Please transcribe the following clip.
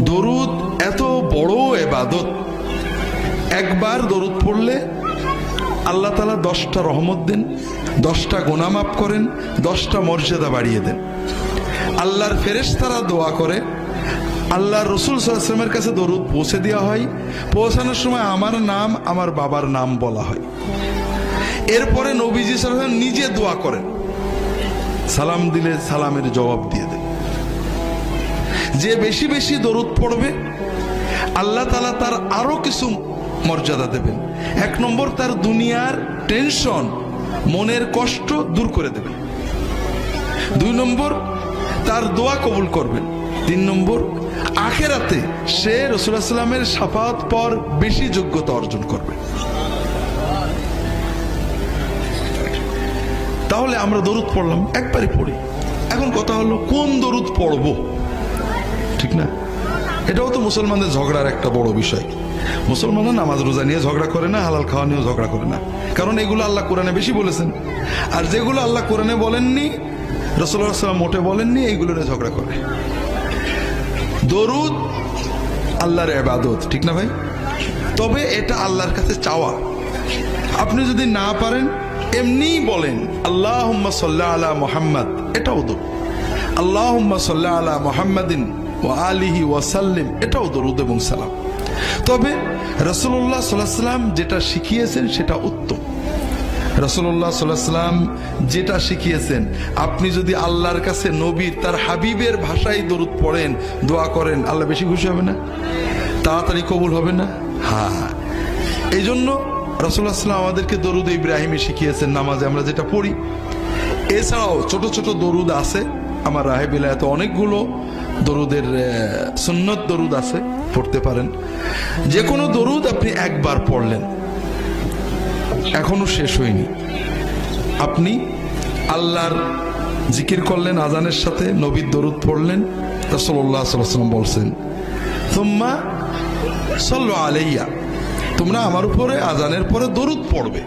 দরুদ এত বড় এবাদত। একবার দরুদ পড়লে আল্লাহ তালা দশটা রহমত দেন, দশটা গোনা মাফ করেন, দশটা মর্যাদা বাড়িয়ে দেন। আল্লাহর ফেরেশ তারা দোয়া করে আল্লাহ রসুল সাল্লামের কাছে দরুদ পৌঁছে দেওয়া হয়। পৌঁছানোর সময় আমার নাম, আমার বাবার নাম বলা হয়। এরপরে নবীজি সাল্লাম নিজে দোয়া করেন। সালাম দিলে সালামের জবাব দিয়ে দেন। যে বেশি বেশি দরুদ পড়বে, আল্লাহ তালা তার আরও কিছু মর্যাদা দেবেন। এক নম্বর, তার দুনিয়ার টেনশন মনের কষ্ট দূর করে দেবেন। দুই নম্বর, তার দোয়া কবুল করবেন। তিন নম্বর, আখেরাতে সে রসুল্লাহ সাল্লামের সাফাত পর বেশি যোগ্যতা অর্জন করবে। তাহলে আমরা দরুদ পড়লাম, একবারই পড়ি। এখন কথা হলো, কোন দরুদ পড়ব? ঠিক না। এটাও তো মুসলমানদের ঝগড়ার একটা বড় বিষয়। মুসলমানরা নামাজ রোজা নিয়ে ঝগড়া করে না, হালাল খাওয়া নিয়েও ঝগড়া করে না। কারণ এগুলো আল্লাহ কোরআনে বেশি বলেছেন। আর যেগুলো আল্লাহ কোরআনে বলেননি রসুল্লাহ মোটে বলেননি, এইগুলো নিয়ে ঝগড়া করে। দরুদ আল্লাহর এবাদত ঠিক না ভাই? তবে এটা আল্লাহর কাছে চাওয়া। আপনি যদি না পারেন, এমনিই বলেন আল্লাহ সাল্লাহ আলা মোহাম্মদ। এটাও দরুদ। আল্লাহ সাল্লাহ আলা মোহাম্মদিন। ও আলিহি ওয়াসাল্লিম এটাও দরুদ এবং সালাম। তবে রসুল্লাহ সাল্লাহ সাল্লাম যেটা শিখিয়েছেন সেটা উত্তম। রসুল্লাহ সাল্লাম যেটা শিখিয়েছেন, আপনি যদি আল্লাহর কাছে নবীর, তার হাবিবের ভাষায় দরুদ পড়েন, দোয়া করেন, আল্লাহ বেশি খুশি হবে না? তাড়াতাড়ি কবুল হবে না? হ্যাঁ। এই জন্য রসুল্লাহ সাল্লাম আমাদেরকে দরুদ ইব্রাহিমে শিখিয়েছেন, নামাজে আমরা যেটা পড়ি। এছাড়াও ছোট ছোট দরুদ আছে। আমার রাহে এত অনেকগুলো দরুদের সুন্নত দরুদ আছে, পড়তে পারেন। যে কোনো দরুদ আপনি একবার পড়লেন। এখনও শেষ হয়নি। আপনি আল্লাহর জিকির করলেন, আজানের সাথে নবীর দরুদ পড়লেন রসল্লাহ সাল্লাম বলছেন তোম্মা সল্ল আলাইয়া তোমরা আমার উপরে, আজানের পরে দরুদ পড়বে।